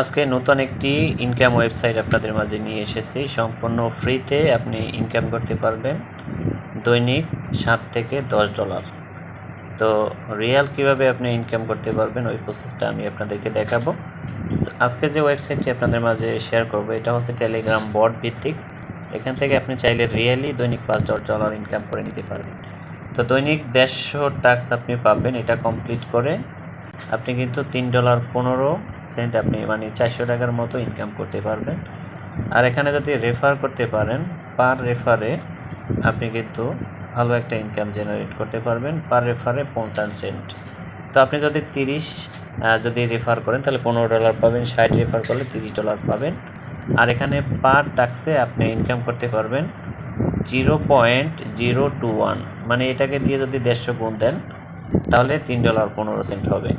আজকে নতুন একটি ইনকাম ওয়েবসাইট আপনাদের মাঝে নিয়ে এসেছি। সম্পূর্ণ ফ্রিতে আপনি ইনকাম করতে পারবেন দৈনিক সাত থেকে দশ ডলার তো রিয়াল কীভাবে আপনি ইনকাম করতে পারবেন, ওই প্রসেসটা আমি আপনাদেরকে দেখাবো। আজকে যে ওয়েবসাইটটি আপনাদের মাঝে শেয়ার করব, এটা হচ্ছে টেলিগ্রাম বট ভিত্তিক। এখান থেকে আপনি চাইলে রিয়েলি দৈনিক পাঁচ ডলার ইনকাম করে নিতে পারবেন। তো দৈনিক দেড়শো টাক্স আপনি পাবেন, এটা কমপ্লিট করে আপনি কিন্তু তিন ডলার পনেরো সেন্ট আপনি মানে চারশো টাকার মতো ইনকাম করতে পারবেন। আর এখানে যদি রেফার করতে পারেন পার রেফারে আপনি কিন্তু ভালো একটা ইনকাম জেনারেট করতে পারবেন পার রেফারে পঞ্চাশ সেন্ট। তো আপনি যদি তিরিশ যদি রেফার করেন, তাহলে পনেরো ডলার পাবেন, ষাট রেফার করলে তিরিশ ডলার পাবেন। আর এখানে পার টাক্সে আপনি ইনকাম করতে পারবেন zero point zero two one. মানে এটাকে দিয়ে যদি দেড়শো গুণ দেন, তাহলে তিন ডলার পনেরো সেন্ট হবে।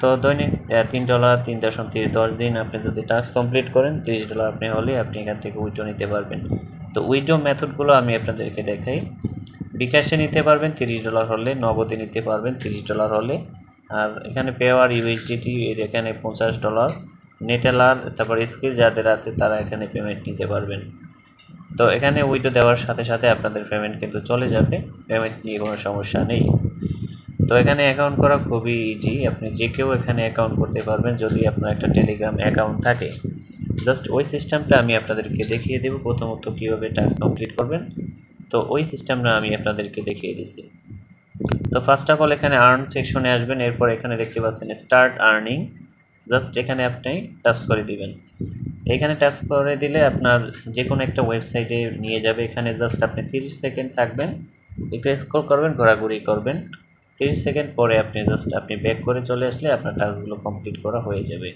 তো দৈনিক তিন ডলার, তিন দশম তিরিশ, দশ দিন আপনি যদি টাস্ক কমপ্লিট করেন, তিরিশ ডলার আপনি হলে আপনি এখান থেকে উইড্রো নিতে পারবেন। তো উইড্রো মেথডগুলো আমি আপনাদেরকে দেখাই। বিকাশে নিতে পারবেন, তিরিশ ডলার হলে, নগদে নিতে পারবেন, তিরিশ ডলার হলে। আর এখানে পেওয়ার ইউএসডিটি এখানে পঞ্চাশ ডলার। নেটেলার তারপর স্কিল যাদের আছে, তারা এখানে পেমেন্ট নিতে পারবেন। তো এখানে উইডো দেওয়ার সাথে সাথে আপনাদের পেমেন্ট কিন্তু চলে যাবে। পেমেন্ট নিয়ে কোনো সমস্যা নেই। তো এখানে অ্যাকাউন্ট করা খুবই ইজি আপনি যে কেউ এখানে অ্যাকাউন্ট করতে পারবেন যদি আপনার একটা টেলিগ্রাম অ্যাকাউন্ট থাকে। জাস্ট ওই সিস্টেমটা আমি আপনাদেরকে দেখিয়ে দেবো। প্রথমত কীভাবে টাস্ক কমপ্লিট করবেন। তো ওই সিস্টেমটা আমি আপনাদেরকে দেখিয়ে দিচ্ছি তো ফার্স্ট অফ অল এখানে আর্ন সেকশনে আসবেন। এরপর এখানে দেখতে পাচ্ছেন স্টার্ট আর্নিং জাস্ট এখানে আপনি টাচ করে দিবেন। এখানে টাচ করে দিলে আপনার যে কোনো একটা ওয়েবসাইটে নিয়ে যাবে। এখানে জাস্ট আপনি তিরিশ সেকেন্ড থাকবেন। একটু স্ক্রল করবেন, ঘোরাঘুরি করবেন। তিরিশ সেকেন্ড পরে আপনি জাস্ট আপনি ব্যাক করে চলে আসলে আপনার টাস্কগুলো কমপ্লিট করা হয়ে যাবে।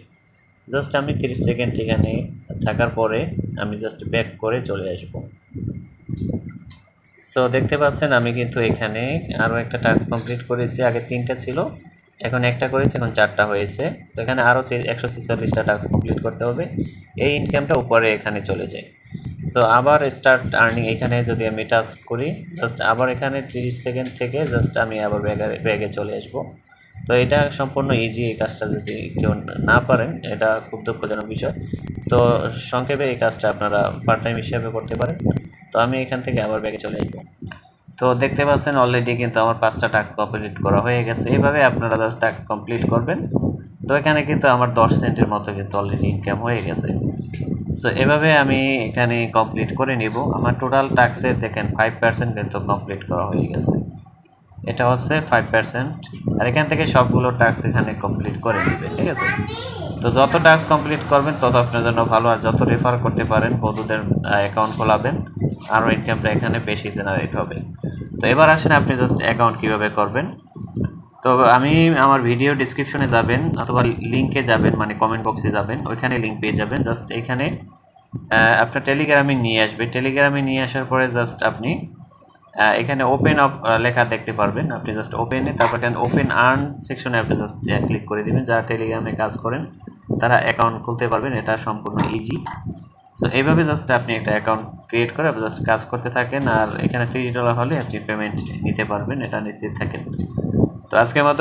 জাস্ট আমি তিরিশ সেকেন্ড এখানে থাকার পরে আমি জাস্ট ব্যাক করে চলে আসব। সো দেখতে পাচ্ছেন আমি কিন্তু এখানে আরও একটা টাস্ক কমপ্লিট করেছি। আগে তিনটা ছিল, এখন একটা করেছি, এখন চারটা হয়েছে। তো এখানে আরও একশো ছেচল্লিশটা টাস্ক কমপ্লিট করতে হবে। এই ইনকামটা উপরে এখানে চলে যায়। সো আবার স্টার্ট আর্নিং এখানে যদি আমি টাচ করি জাস্ট আবার এখানে তিরিশ সেকেন্ড থেকে জাস্ট আমি আবার ব্যাগে ব্যাগে চলে আসব। তো এটা সম্পূর্ণ ইজি এই কাজটা যদি কেউ না পারেন, এটা খুব দুঃখজনক বিষয়। তো সংক্ষেপে এই কাজটা আপনারা পার্ট টাইম হিসাবে করতে পারেন। তো আমি এখান থেকে আবার ব্যাগে চলে আসব। তো দেখতে পাচ্ছেন অলরেডি কিন্তু আমার পাঁচটা টাস্ক কমপ্লিট করা হয়ে গেছে। এইভাবে আপনারা জাস্ট টাস্ক কমপ্লিট করবেন। তো এখানে কিন্তু আমার দশ সেন্টের মতো কিন্তু অলরেডি ইনকাম হয়ে গেছে। সো এভাবে আমি এখানে কমপ্লিট করে নিব। আমার টোটাল টাস্কের দেখেন ফাইভ পার্সেন্ট কিন্তু কমপ্লিট করা হয়ে গেছে। এটা হচ্ছে ফাইভ পার্সেন্ট আর এখান থেকে সবগুলো টাস্ক এখানে কমপ্লিট করে নেবেন ঠিক আছে? তো যত টাস্ক কমপ্লিট করবেন, তত আপনার জন্য ভালো। আর যত রেফার করতে পারেন, বন্ধুদের অ্যাকাউন্ট খোলাবেন, আরও ইনকামটা এখানে বেশি জেনারেট হবে। তো এবার আসেন আপনি জাস্ট অ্যাকাউন্ট কীভাবে করবেন। তো আমি আমার ভিডিও ডিসক্রিপশনে যাবেন অথবা লিঙ্কে যাবেন মানে কমেন্ট বক্সে যাবেন, ওইখানে লিঙ্ক পেয়ে যাবেন। জাস্ট এখানে আপনার টেলিগ্রামে নিয়ে আসবে। টেলিগ্রামে নিয়ে আসার পরে জাস্ট আপনি এখানে ওপেন অফ লেখা দেখতে পারবেন। আপনি জাস্ট ওপেনে তারপর এখানে ওপেন আর্ন সেকশনে আপনি জাস্ট ক্লিক করে দিবেন। যারা টেলিগ্রামে কাজ করেন, তারা অ্যাকাউন্ট খুলতে পারবেন। এটা সম্পূর্ণ ইজি সো এইভাবে জাস্ট আপনি একটা অ্যাকাউন্ট ক্রিয়েট করে আপনি জাস্ট কাজ করতে থাকেন। আর এখানে তিরিশ ডলার হলে আপনি পেমেন্ট নিতে পারবেন। এটা নিশ্চিত থাকেন। তো আজকের মতো